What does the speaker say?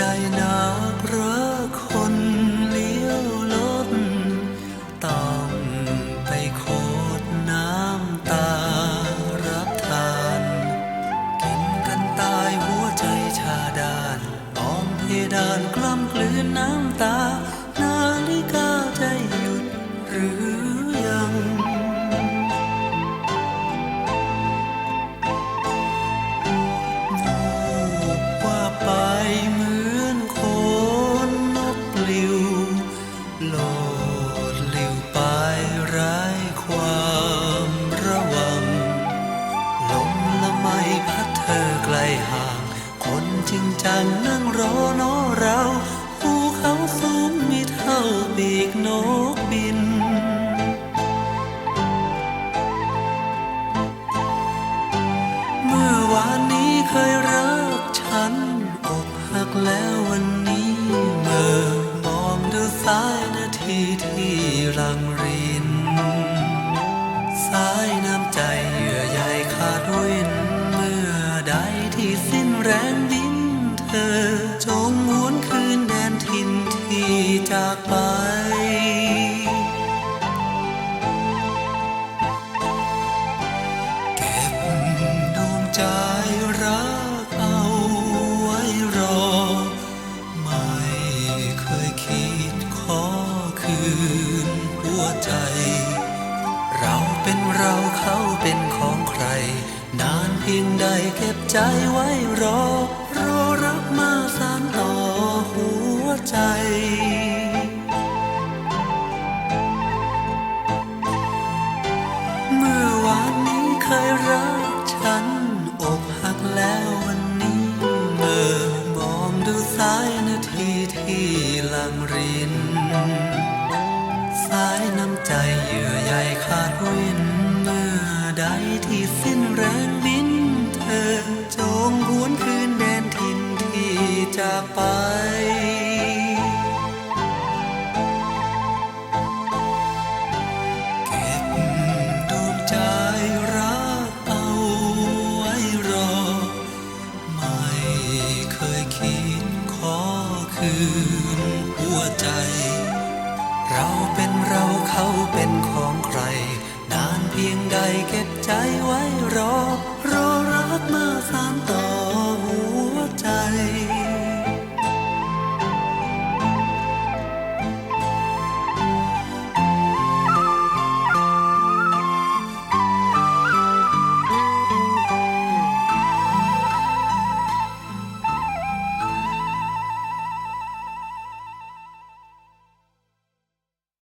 ใจนักรักคนเลี้ยวลดต้องไปโคดน้ำตารับทาน กินกันตายหัวใจชาดานมองเพดานกล้ำกลืนน้ำตา จริงจังนั่งรอนอเราภูเขาสูงมีเท่าปีกนกบิน เมื่อวานนี้เคยรักฉันอกหักแล้ววันนี้เมื่อมองดูสายนาทีที่รังริน สายน้ำใจเยื่อใยขาดวินเมื่อใดที่สิ้นแรง อจงหวนคืนแดนทินที่จากไป เก็บดวงใจรักเอาไว้รอ ไม่เคยคิดขอคืนหัวใจ เราเป็นเราเขาเป็นของใคร นานเพียงใดเก็บใจไว้รอรอ ใจเมื่อวานนี้เคยรักฉันอกหักแล้ววันนี้เมื่อมองดูสายนาทีที่ลังริน สายน้ำใจเยื่อใยขาดวิน เมื่อใดที่สิ้นแรงบิน เธอจงหวนคืนแดนทินที่จากไปืนหัวใจ เราเป็นเราเขาเป็นของใคร นานเพียงใดเก็บใจไว้รอ รอรักมาสานต่อหัวใจ